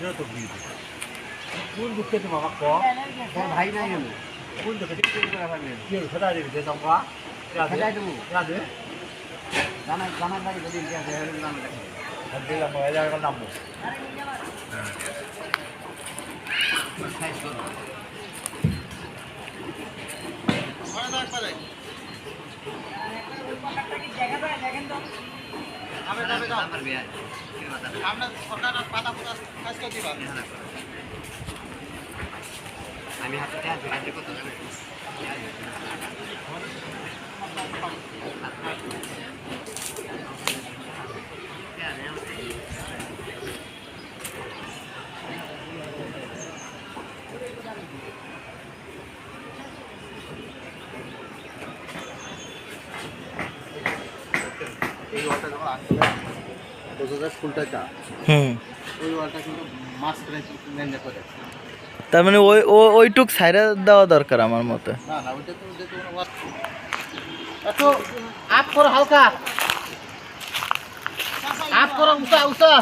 দিনও তো বিয়ে কোন দুঃখে তো বাবা ক তোর ভাই নাই আমি কোন দুঃখে কি করে ভাবলেন কি সেটা দিবি যে তোমরা সেটাই দেবো রাধে জানা জানার লাগে যদি ইতিহাস হলে জানা লাগে দিলাম নয় হাজার নামবো আমার বিয়ে আমি হাতে হাতে কত যাবে? এই ওয়ালটা যখন আসবে বোঝা যায় ফুলটা চা হুম। ওই ওয়ালটা কিন্তু মাছ মেনে করে তার মানে ওই ওইটুক সাইডে দেওয়া দরকার আমার মতে। না না ওইটা তো আপ করো হালকা। আপ করো উষা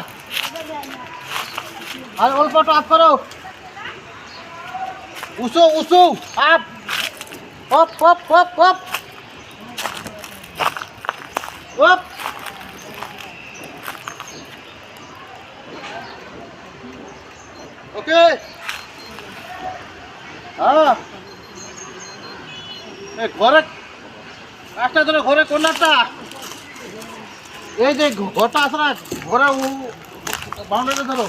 আর অল্প একটু আপ করো। উসু উসু আপ। অপ অপ অপ অপ। অপ। ওকে। হ্যাঁ। ঘরে একটা ধরে ঘরে কোনটা এই যে ঘরটা আছে না ঘরে বাউন্ডারি ধরো।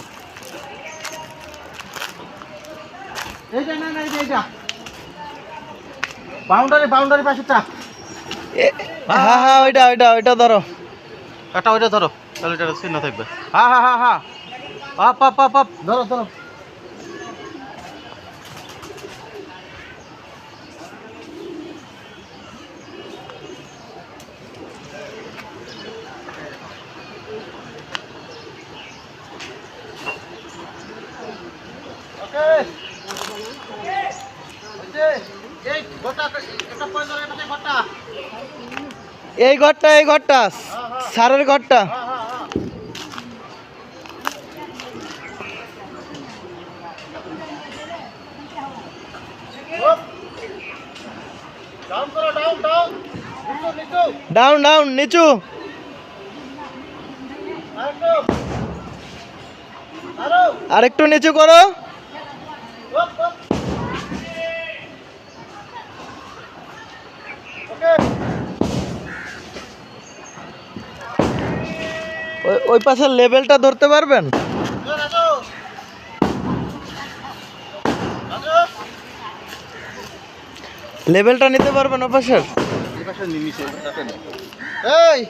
এইটা না না এইটা বাউন্ডারি বাউন্ডারি পাশেটা হ্যাঁ হ্যাঁ ওইটা ওইটা ওইটা ধরো। একটা ওইটা ধরো তাহলে এটা চিহ্ন থাকবে। হ্যাঁ হ্যাঁ হ্যাঁ হ্যাঁ। Up up up up. ধরো ধরো ওকে এই ঘরটা। এই ঘরটা সারের ঘরটা হ্যাঁ হ্যাঁ হ্যাঁ। ডাউন ডাউন নিচু আরেকটু। আর। একটু নিচু করো। ওই ওই পাশের লেভেলটা ধরতে পারবেন? লেভেলটা নিতে পারবেন ওই পাশের? এই